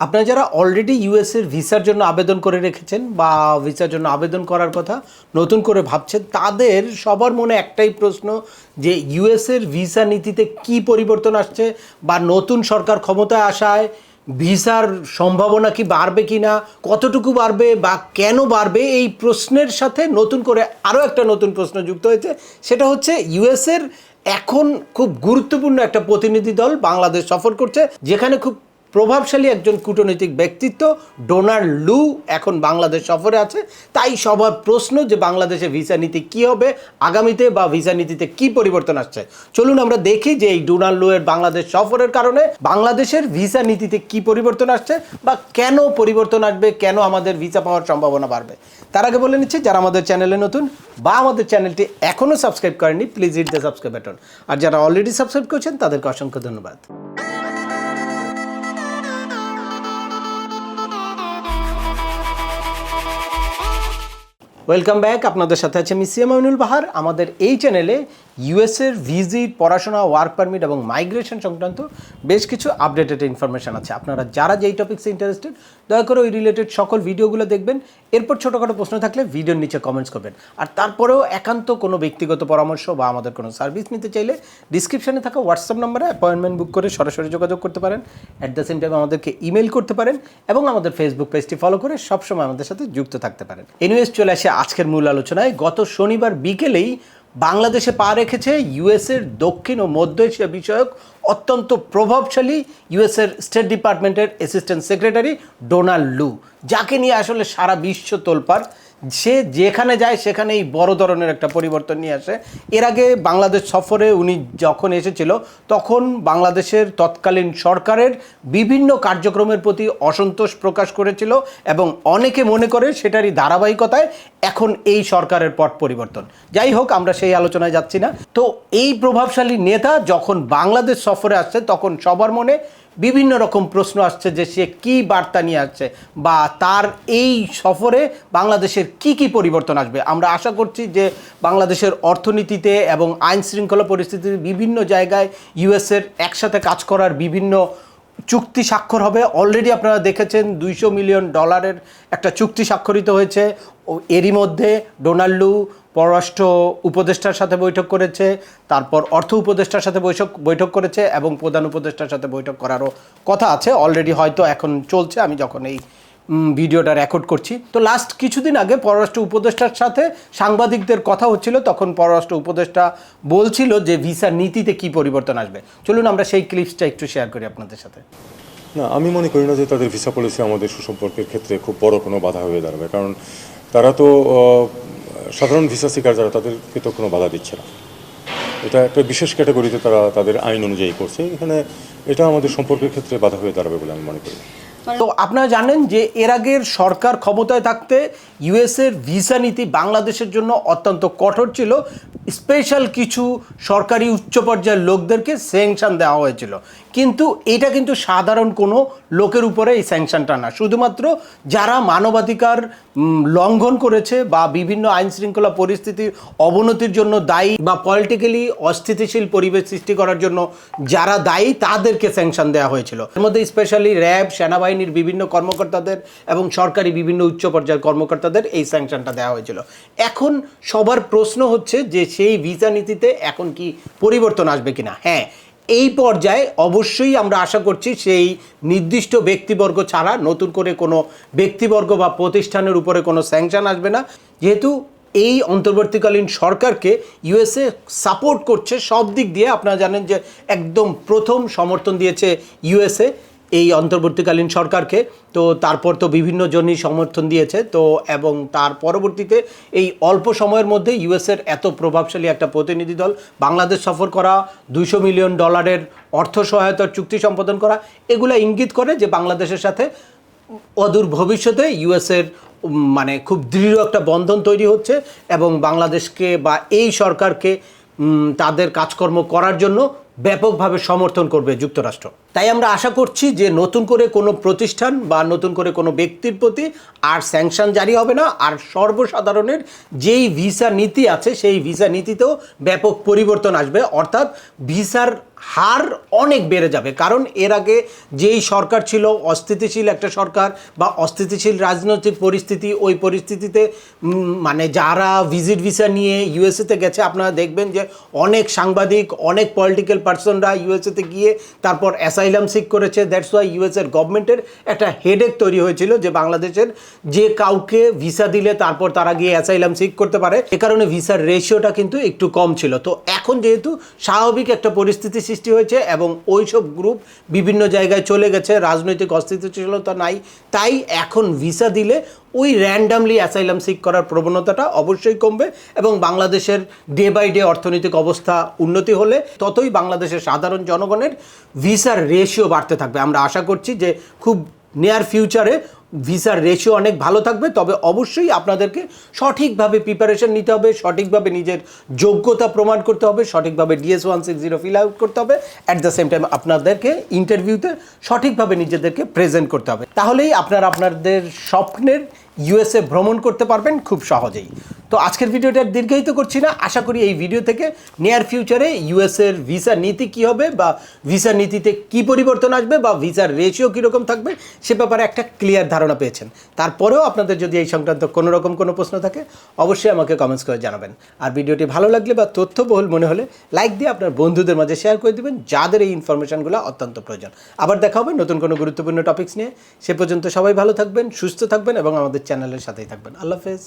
আপনারা যারা অলরেডি ইউএসের ভিসার জন্য আবেদন করে রেখেছেন বা ভিসার জন্য আবেদন করার কথা নতুন করে ভাবছেন, তাদের সবার মনে একটাই প্রশ্ন যে ইউএসের ভিসা নীতিতে কি পরিবর্তন আসছে বা নতুন সরকার ক্ষমতায় আসায় ভিসার সম্ভাবনা কি বাড়বে কি না কতটুকু বাড়বে বা কেন বাড়বে, এই প্রশ্নের সাথে নতুন করে আরও একটা নতুন প্রশ্ন যুক্ত হয়েছে। সেটা হচ্ছে ইউএসের এখন খুব গুরুত্বপূর্ণ একটা প্রতিনিধি দল বাংলাদেশ সফর করছে, যেখানে খুব প্রভাবশালী একজন কূটনৈতিক ব্যক্তিত্ব ডোনাল্ড লু এখন বাংলাদেশ সফরে আছে। তাই সবার প্রশ্ন যে বাংলাদেশে ভিসা নীতি কী হবে, আগামীতে বা ভিসা নীতিতে কি পরিবর্তন আসছে? চলুন আমরা দেখি যে এই ডোনাল্ড লু এর বাংলাদেশ সফরের কারণে বাংলাদেশের ভিসা নীতিতে কি পরিবর্তন আসছে বা কেন পরিবর্তন আসবে, কেন আমাদের ভিসা পাওয়ার সম্ভাবনা বাড়বে? তার আগে বলে নিচ্ছে, যারা আমাদের চ্যানেলে নতুন বা আমাদের চ্যানেলটি এখনও সাবস্ক্রাইব করেনি please hit the subscribe button আর যারা অলরেডি সাবস্ক্রাইব করছেন, তাদেরকে অসংখ্য ধন্যবাদ। ওয়েলকাম ব্যাক আপনাদের সাথে আছে আমি সিএম আমিনুল বাহার। আমাদের এই চ্যানেলে ইউএসের ভিজিট পড়াশোনা ওয়ার্ক পারমিট এবং মাইগ্রেশন সংক্রান্ত বেশ কিছু আপডেটেড ইনফরমেশান আছে। আপনারা যারা যেই টপিক্সে ইন্টারেস্টেড দয়া করে ওই রিলেটেড সকল ভিডিওগুলো দেখবেন। এরপর ছোটোখাটো প্রশ্ন থাকলে ভিডিওর নিচে কমেন্টস করবেন। আর তারপরেও একান্ত কোনো ব্যক্তিগত পরামর্শ বা আমাদের কোনো সার্ভিস নিতে চাইলে ডিসক্রিপশনে থাকা হোয়াটসঅ্যাপ নম্বরে অ্যাপয়েন্টমেন্ট বুক করে সরাসরি যোগাযোগ করতে পারেন। অ্যাট দ্য সেম টাইম আমাদেরকে ইমেল করতে পারেন এবং আমাদের ফেসবুক পেজটি ফলো করে সবসময় আমাদের সাথে যুক্ত থাকতে পারেন। এনিওয়েজ চলে আসে আজকের মূল আলোচনায়। গত শনিবার বিকেলেই বাংলাদেশে পা রেখেছে ইউএসের দক্ষিণ ও মধ্য এশিয়া বিষয়ক অত্যন্ত প্রভাবশালী ইউএসের স্টেট ডিপার্টমেন্টের অ্যাসিস্ট্যান্ট সেক্রেটারি ডোনাল্ড লু, যাকে নিয়ে আসলে সারা বিশ্ব তোলপাড়। সে যেখানে যায়, সেখানেই বড় ধরনের একটা পরিবর্তন নিয়ে আসে। এর আগে বাংলাদেশ সফরে উনি যখন এসেছিল, তখন বাংলাদেশের তৎকালীন সরকারের বিভিন্ন কার্যক্রমের প্রতি অসন্তোষ প্রকাশ করেছিল এবং অনেকে মনে করে সেটারই ধারাবাহিকতায় এখন এই সরকারের পট পরিবর্তন। যাই হোক, আমরা সেই আলোচনায় যাচ্ছি না। তো এই প্রভাবশালী নেতা যখন বাংলাদেশ সফরে আসছে, তখন সবার মনে বিভিন্ন রকম প্রশ্ন আসছে যে সে কি বার্তা নিয়ে আসছে বা তার এই সফরে বাংলাদেশের কি কি পরিবর্তন আসবে। আমরা আশা করছি যে বাংলাদেশের অর্থনীতিতে এবং আইন শৃঙ্খলা পরিস্থিতিতে বিভিন্ন জায়গায় ইউএসের একসাথে কাজ করার বিভিন্ন চুক্তি স্বাক্ষর হবে। অলরেডি আপনারা দেখেছেন দুইশো মিলিয়ন ডলারের একটা চুক্তি স্বাক্ষরিত হয়েছে। এরই মধ্যে ডোনাল্ডু পররাষ্ট্র উপদেষ্টার সাথে বৈঠক করেছে, তারপর অর্থ উপদেষ্টার সাথে বৈঠক বৈঠক করেছে এবং প্রধান উপদেষ্টার সাথে বৈঠক করারও কথা আছে। অলরেডি হয়তো এখন চলছে, আমি যখন এই ভিডিওটা রেকর্ড করছি। তো লাস্ট কিছুদিন আগে পররাষ্ট্র উপদেষ্টার সাথে সাংবাদিকদের কথা হচ্ছিল, তখন পররাষ্ট্র উপদেষ্টা বলছিল যে ভিসা নীতিতে কি পরিবর্তন আসবে। চলুন আমরা সেই ক্লিপসটা একটু শেয়ার করি আপনাদের সাথে। না, আমি মনে করি না যে তাদের ভিসা পলিসি আমাদের সুসম্পর্কের ক্ষেত্রে খুব বড় কোনো বাধা হয়ে দাঁড়াবে। কারণ তারা তো সাধারণ ভিসা শিকার যারা, তাদেরকে তো কোনো বাধা দিচ্ছে না। এটা একটা বিশেষ ক্যাটাগরিতে তারা তাদের আইন অনুযায়ী করছে। এখানে এটা আমাদের সম্পর্কের ক্ষেত্রে বাধা হয়ে দাঁড়াবে বলে আমি মনে করি। তো আপনারা জানেন যে এর আগের সরকার ক্ষমতায় থাকতে ইউএসের ভিসা নীতি বাংলাদেশের জন্য অত্যন্ত কঠোর ছিল। স্পেশাল কিছু সরকারি উচ্চ পর্যায়ের লোকদেরকে স্যাংশন দেওয়া হয়েছিল। কিন্তু এটা কিন্তু সাধারণ কোনো লোকের উপরে এই স্যাংশনটা না। শুধুমাত্র যারা মানবাধিকার লঙ্ঘন করেছে বা বিভিন্ন আইন শৃঙ্খলা পরিস্থিতির অবনতির জন্য দায়ী বা পলিটিক্যালি অস্থিতিশীল পরিবেশ সৃষ্টি করার জন্য যারা দায়ী, তাদেরকে স্যাংশন দেওয়া হয়েছিল। এর মধ্যে স্পেশালি র্যাব, সেনাবাহিনীর বিভিন্ন কর্মকর্তাদের এবং সরকারি বিভিন্ন উচ্চ পর্যায়ের কর্মকর্তাদের এই স্যাংশনটা দেওয়া হয়েছিল। এখন সবার প্রশ্ন হচ্ছে যে সেই ভিসা নীতিতে এখন কি পরিবর্তন আসবে কিনা? হ্যাঁ এই পর্যায়ে অবশ্যই আমরা আশা করছি সেই নির্দিষ্ট ব্যক্তিবর্গ ছাড়া নতুন করে কোনো ব্যক্তিবর্গ বা প্রতিষ্ঠানের উপরে কোনো স্যাংশন আসবে না। যেহেতু এই অন্তর্বর্তীকালীন সরকারকে ইউএসএ সাপোর্ট করছে, সব দিক দিয়ে আপনারা জানেন যে একদম প্রথম সমর্থন দিয়েছে ইউএসএ। এই অন্তর্বর্তীকালীন সরকারকে, তো তারপর তো বিভিন্ন জনই সমর্থন দিয়েছে, তো এবং তার পরবর্তীতে এই অল্প সময়ের মধ্যে ইউএসের এত প্রভাবশালী একটা প্রতিনিধি দল, বাংলাদেশ সফর করা, দুইশো মিলিয়ন ডলারের অর্থ সহায়তার চুক্তি সম্পাদন করা, এগুলো ইঙ্গিত করে যে বাংলাদেশের সাথে অদূর ভবিষ্যতে ইউএসের মানে খুব দৃঢ় একটা বন্ধন তৈরি হচ্ছে এবং বাংলাদেশকে বা এই সরকারকে তাদের কাজকর্ম করার জন্য ব্যাপকভাবে সমর্থন করবে যুক্তরাষ্ট্র। তাই আমরা আশা করছি যে নতুন করে কোনো প্রতিষ্ঠান বা নতুন করে কোনো ব্যক্তির প্রতি আর স্যাংশন জারি হবে না, আর সর্বসাধারণের যেই ভিসা নীতি আছে, সেই ভিসা নীতিতেও ব্যাপক পরিবর্তন আসবে। অর্থাৎ ভিসার হার অনেক বেড়ে যাবে। কারণ এর আগে যেই সরকার ছিল, অস্থিতিশীল একটা সরকার বা অস্থিতিশীল রাজনৈতিক পরিস্থিতি, ওই পরিস্থিতিতে মানে যারা ভিজিট ভিসা নিয়ে ইউএসএতে গেছে, আপনারা দেখবেন যে অনেক সাংবাদিক, অনেক পলিটিক্যাল পার্সনরা ইউএসএতে গিয়ে তারপর অ্যাসাইলাম সিক করেছে। দ্যাটস ওয়াই ইউএসএর গভর্নমেন্টের একটা হেডেক তৈরি হয়েছিল যে বাংলাদেশের যে কাউকে ভিসা দিলে তারপর তারা গিয়ে অ্যাসাইলাম সিক করতে পারে, এ কারণে ভিসার রেশিওটা কিন্তু একটু কম ছিল। তো এখন যেহেতু স্বাভাবিক একটা পরিস্থিতি সৃষ্টি হয়েছে এবং ওইসব গ্রুপ বিভিন্ন জায়গায় চলে গেছে, রাজনৈতিক অস্থিতিশীলতা নাই, তাই এখন ভিসা দিলে ওই র্যান্ডামলি অ্যাসাইলাম সিক করার প্রবণতাটা অবশ্যই কমবে এবং বাংলাদেশের ডে বাই ডে অর্থনৈতিক অবস্থা উন্নতি হলে ততই বাংলাদেশের সাধারণ জনগণের ভিসার রেশিও বাড়তে থাকবে। আমরা আশা করছি যে খুব নিয়ার ফিউচারে ভিসার রেশিও অনেক ভালো থাকবে, তবে অবশ্যই আপনাদেরকে সঠিকভাবে প্রিপারেশন নিতে হবে, সঠিকভাবে নিজের যোগ্যতা প্রমাণ করতে হবে, সঠিকভাবে DS one six zero fill out করতে হবে অ্যাট দ্য সেম টাইম আপনাদেরকে ইন্টারভিউতে সঠিকভাবে নিজেদেরকে প্রেজেন্ট করতে হবে। তাহলেই আপনারা, আপনাদের স্বপ্নের ইউএসএ ভ্রমণ করতে পারবেন খুব সহজেই। তো আজকের ভিডিওটা দীর্ঘায়িত করছি না। আশা করি এই ভিডিও থেকে নিয়ার ফিউচারে ইউএসএর ভিসা নীতি কি হবে বা ভিসা নীতিতে কি পরিবর্তন আসবে বা ভিসার রেশিও কীরকম থাকবে, সে ব্যাপারে একটা ক্লিয়ার ধারণা পেয়েছেন। তারপরেও আপনাদের যদি এই সংক্রান্ত কোনো রকম কোনো প্রশ্ন থাকে, অবশ্যই আমাকে কমেন্টস করে জানাবেন। আর ভিডিওটি ভালো লাগলে বা তথ্যবহুল মনে হলে লাইক দিয়ে আপনার বন্ধুদের মাঝে শেয়ার করে দেবেন, যাদের এই ইনফরমেশনগুলো অত্যন্ত প্রয়োজন। আবার দেখা হবে নতুন কোনো গুরুত্বপূর্ণ টপিকস নিয়ে। সে পর্যন্ত সবাই ভালো থাকবেন, সুস্থ থাকবেন এবং আমাদের চ্যানেলের সাথেই থাকবেন। আল্লাহ হাফেজ।